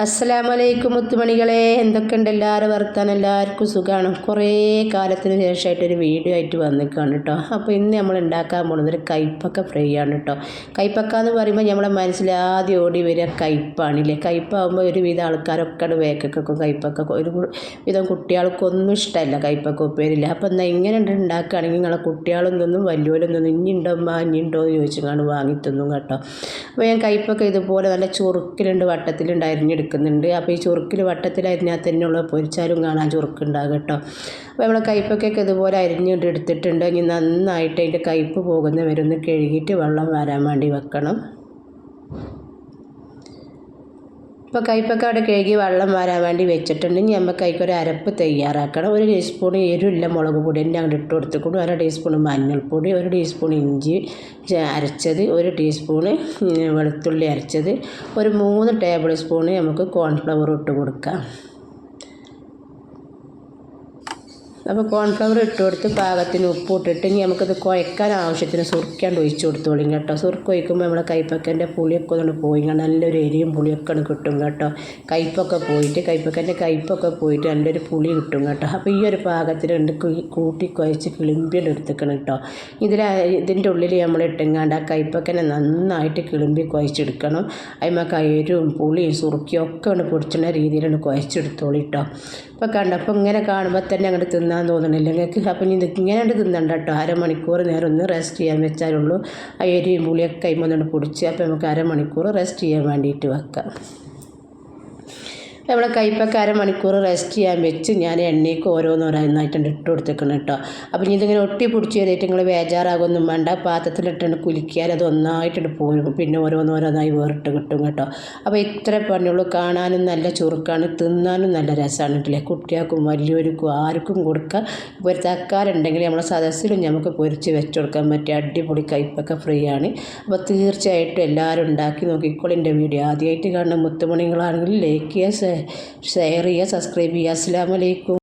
അസ്സലാമലൈക്കും മുത്തുമണികളെ. എന്തൊക്കെയുണ്ട് എല്ലാവരും വർത്താനം? എല്ലാവർക്കും സുഖമാണ് കുറേ കാലത്തിന് ശേഷമായിട്ടൊരു വീഡിയോ ആയിട്ട് വന്നിക്കാണ് കേട്ടോ അപ്പോൾ ഇന്ന് നമ്മൾ ഉണ്ടാക്കാൻ പോകുന്നത് ഒരു കൈപ്പക്ക ഫ്രൈ ആണ് കേട്ടോ കൈപ്പക്ക എന്ന് പറയുമ്പോൾ നമ്മളെ മനസ്സിൽ ആദ്യം ഓടി വരിക കയ്പ്പാണില്ലേ കയ്പ്പാകുമ്പോൾ ഒരുവിധ ആൾക്കാരൊക്കെ വേക്കൊക്കെ കയ്പ്പക്ക ഒരു വിധം കുട്ടികൾക്കൊന്നും ഇഷ്ടമല്ല കൈപ്പക്കോ ഉപ്പേരില്ല അപ്പോൾ എന്നാൽ ഇങ്ങനെ ഉണ്ടാക്കുകയാണെങ്കിൽ നിങ്ങളെ കുട്ടികളും നിന്നും വലിയോലും നിന്നും അമ്മ ഇനി ഉണ്ടോ എന്ന് ചോദിച്ചു കാണും കേട്ടോ. അപ്പോൾ ഞാൻ കയ്പ്പൊക്കെ ഇതുപോലെ നല്ല ചുറുക്കിലുണ്ട് വട്ടത്തിലുണ്ട് അരിഞ്ഞെടുക്കുന്നുണ്ട് അപ്പോൾ ഈ ചുറുക്കിൽ വട്ടത്തിൽ അരിഞ്ഞാൽ തന്നെയുള്ള പൊരിച്ചാലും കാണാൻ ചുറുക്കുണ്ടാകും കേട്ടോ. അപ്പോൾ നമ്മൾ കയ്പ്പൊക്കെയൊക്കെ ഇതുപോലെ അരിഞ്ഞുകൊണ്ട് എടുത്തിട്ടുണ്ട്. ഇനി നന്നായിട്ട് അതിന്റെ കയ്പ്പ് പോകുന്ന വരെ ഒന്ന് കഴുകിയിട്ട് വെള്ളം വരാൻ വേണ്ടി വെക്കണം. ഇപ്പോൾ കയ്പ്പൊക്കെ അവിടെ കഴുകി വെള്ളം വരാൻ വേണ്ടി വെച്ചിട്ടുണ്ട്. ഇനി നമുക്ക് അതിക്കൊരു അരപ്പ് തയ്യാറാക്കണം. ഒരു ടീസ്പൂൺ എരിവില്ല മുളക് പൊടി തന്നെ അങ്ങോട്ട് ഇട്ട് കൊടുത്തിട്ടുണ്ട്. അര ടീസ്പൂൺ മഞ്ഞൾപ്പൊടി ഒരു ടീസ്പൂൺ ഇഞ്ചി അരച്ചത് ഒരു ടീസ്പൂണ് വെളുത്തുള്ളി അരച്ചത് ഒരു മൂന്ന് ടേബിൾ സ്പൂണ് നമുക്ക് കോൺഫ്ലവർ ഇട്ട് കൊടുക്കാം. അപ്പോൾ കോൺഫ്ലവർ ഇട്ട് കൊടുത്ത് പാകത്തിന് ഉപ്പ് ഇട്ടിട്ട് ഇനി നമുക്കത് കുഴക്കാൻ ആവശ്യത്തിന് സുർക്കാണ്ട് ഒഴിച്ച് കൊടുത്തോളും കേട്ടോ. സുർക്ക് ഒഴിക്കുമ്പോൾ നമ്മളെ കൈപ്പക്കന്റെ പുളിയൊക്കെ ഒന്ന് പോയി നല്ലൊരു എരിയും പുളിയൊക്കെ കിട്ടും കേട്ടോ. കയ്പ്പൊക്കെ പോയിട്ട് കയ്പ്പക്കന്റെ കയ്പ്പൊക്കെ പോയിട്ട് നല്ലൊരു പുളി കിട്ടും കേട്ടോ. അപ്പോൾ ഈ ഒരു പാകത്തിൽ ഉണ്ട് കൂട്ടി കുഴച്ച് കിളിമ്പിയിൽ എടുത്തേക്കണം കേട്ടോ ഇതിൽ ഇതിന്റെ ഉള്ളിൽ നമ്മൾ ഇട്ടെങ്ങാണ്ട് ആ കയ്പ്പക്കനെ നന്നായിട്ട് കിളിമ്പി കുഴച്ചെടുക്കണം. അതിമ കയരും പുളിയും സുറുക്കിയും ഒക്കെ ഒന്ന് പൊടിച്ചുള്ള രീതിയിലാണ് കുഴച്ചെടുത്തോളി കേട്ടോ ഇപ്പോൾ കണ്ടപ്പോൾ ഇങ്ങനെ കാണുമ്പോൾ തന്നെ അങ്ങോട്ട് തിന്നാൻ തോന്നണില്ല. നിങ്ങൾക്ക് അപ്പം ഇനി ഇങ്ങനെ തിന്നണ്ട കേട്ടോ. അരമണിക്കൂർ നേരം ഒന്ന് റെസ്റ്റ് ചെയ്യാൻ വെച്ചാലുള്ളൂ ആ എരിയും പുളിയൊക്കെ കൈമൊന്നുകൊണ്ട് പൊടിച്ച് അപ്പോൾ നമുക്ക് അരമണിക്കൂർ റെസ്റ്റ് ചെയ്യാൻ വേണ്ടിയിട്ട് വെക്കാം. നമ്മളെ കയ്പ്പൊക്കെ അരമണിക്കൂർ റെസ്റ്റ് ചെയ്യാൻ വെച്ച് ഞാൻ എണ്ണയ്ക്ക് ഓരോന്നോരോന്നായിട്ടുണ്ട് ഇട്ട് കൊടുത്തേക്കണം കേട്ടോ. അപ്പം ഇനി ഇതിങ്ങനെ ഒട്ടി പിടിച്ച് കയറിയിട്ട് നിങ്ങൾ ബേജാറാകൊന്നും വേണ്ട. പാത്രത്തിലിട്ടുണ്ട് കുലുക്കിയാൽ അത് ഒന്നായിട്ടിട്ട് പോരും. പിന്നെ ഓരോന്നോരോന്നായി വേറിട്ട് കിട്ടും കേട്ടോ. അപ്പോൾ ഇത്ര പണിയുള്ളൂ കാണാനും നല്ല ചുറുക്കാണ്. തിന്നാനും നല്ല രസമാണ് കേട്ടില്ലേ? കുട്ടികൾക്കും വലിയവർക്കും ആർക്കും കൊടുക്കാം ഒരു തക്കാരുണ്ടെങ്കിൽ നമ്മളെ സദസ്സിലും നമുക്ക് പൊരിച്ച് വെച്ച് കൊടുക്കാൻ പറ്റിയ അടിപൊളി കയ്പ്പൊക്കെ ഫ്രീ ആണ്. അപ്പോൾ തീർച്ചയായിട്ടും എല്ലാവരും ഉണ്ടാക്കി നോക്കിക്കോളിന്റെ വീഡിയോ ആദ്യമായിട്ട് കാണുന്ന മുത്തുമണികളാണെങ്കിൽ ലൈക്ക് ചെയ്യുക ഷെയർ ചെയ്യുക സബ്സ്ക്രൈബ് ചെയ്യുക. അസ്സാം വലൈക്കും